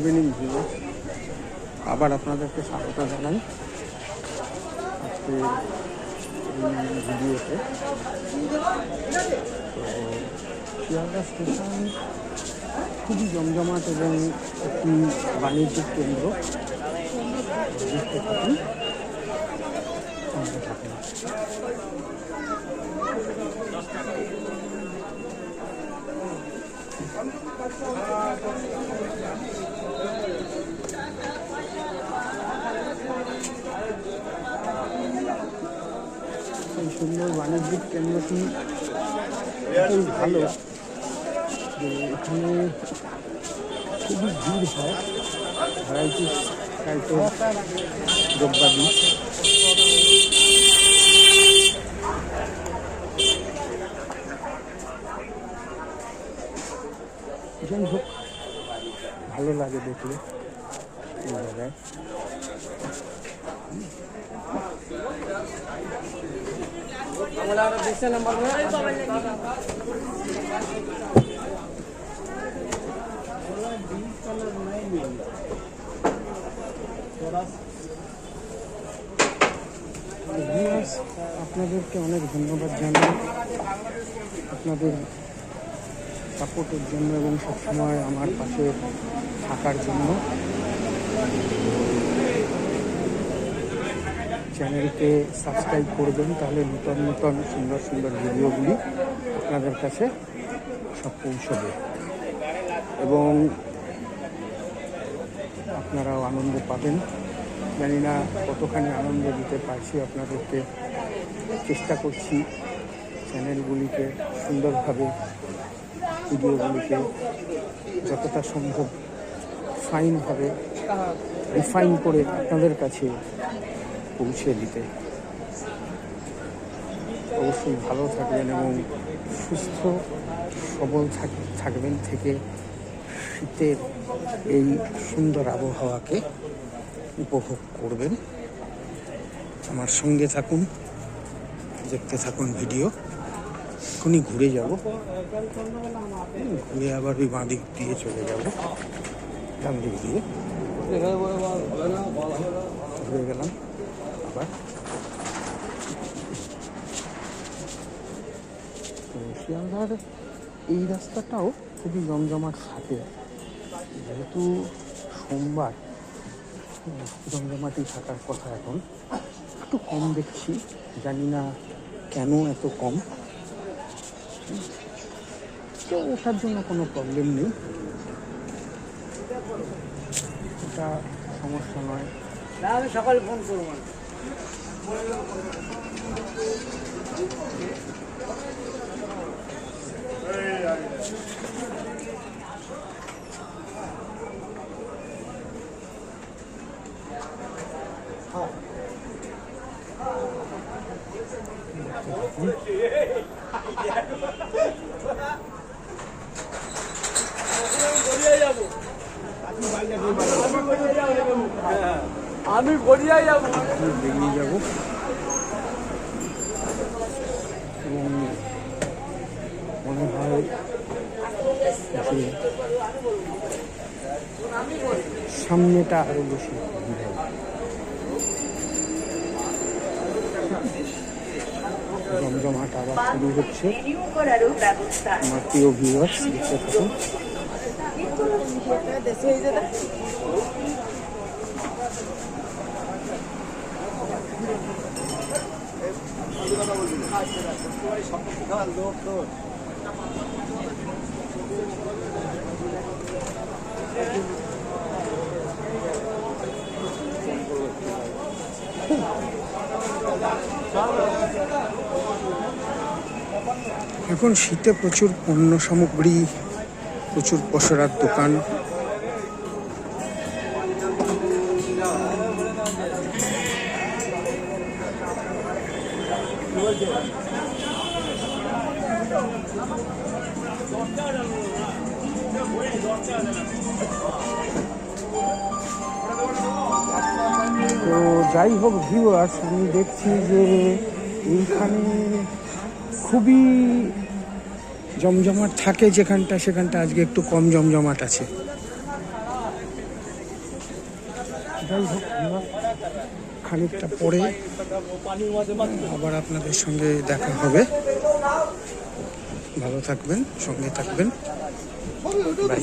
Evening view. আবার আপনাদেরকে স্বাগত জানাই। আজকে এই ভিডিওতে। তো শিয়ালদা স্টেশন খুবই জমজমাট এবং একটি বাণিজ্যিক কেন্দ্র। সঙ্গে থাকুন সুন্দর বাণিজ্যিক কেন্দ্রটি এতই ভালো। যে এখানে খুবই ভিড় হয়। ভ্যারাইটিস টাইপের দ্রব্যাদি। যাই হোক, ভালো লাগে দেখলে এই জায়গায় ভিউয়ার্স, আপনাদেরকে অনেক ধন্যবাদ জানাই। আপনাদের সাপোর্টের জন্য এবং সবসময় আমার পাশে থাকার জন্য। চ্যানেলকে সাবস্ক্রাইব করবেন, তাহলে নূতন নূতন সুন্দর সুন্দর ভিডিওগুলি আপনাদের কাছে সব পৌঁছবে। এবং আপনারাও আনন্দ পাবেন। জানি না কতখানি আনন্দ দিতে পারছি আপনাদেরকে। চেষ্টা করছি চ্যানেলগুলিকে সুন্দরভাবে, ভিডিওগুলিকে যতটা সম্ভব ফাইনভাবে রিফাইন করে আপনাদের কাছে পৌঁছে দিতে। অবশ্যই ভালো থাকবেন এবং সুস্থ, সবল থাক- থাকবেন থেকে শীতের এই সুন্দর আবহাওয়াকে উপভোগ করবেন। আমার সঙ্গে থাকুন, দেখতে থাকুন ভিডিও। এখনই ঘুরে যাব। ঘুরে আবার ওই বাঁ দিক দিয়ে চলে যাব। ডান দিক দিয়ে। ঘুরে গেলাম। তো শিয়ালদার এই রাস্তাটাও খুবই জমজমাট থাকে যেহেতু সোমবার জমজমাটি থাকার কথা এখন। একটু কম দেখছি, জানি না কেন এত কম। তো ওঠার জন্য কোনো প্রবলেম নেই। এটা সমস্যা নয়। সকালে ফোন করব Bueno, আমি গড়িয়ায় যাব। বেরিয়ে যাব। এবং মনে হয় যে সামনেটা আরও বেশি ভিড় জমজমাট আবার শুরু হচ্ছে। আমার প্রিয় ভিউয়ার্স দেখতে থাকুন। এখন শীতে প্রচুর পণ্য সামগ্রী প্রচুর পসরার দোকান। তো যাই হোক ভিউয়ার্স আমি দেখছি যে এইখানে খুবই জমজমাট থাকে যেখানটা, সেখানটা আজকে একটু কম জমজমাট আছে। যাই হোক খানিকটা পরে আবার আপনাদের সঙ্গে দেখা হবে। ভালো থাকবেন সঙ্গে থাকবেন। বাই।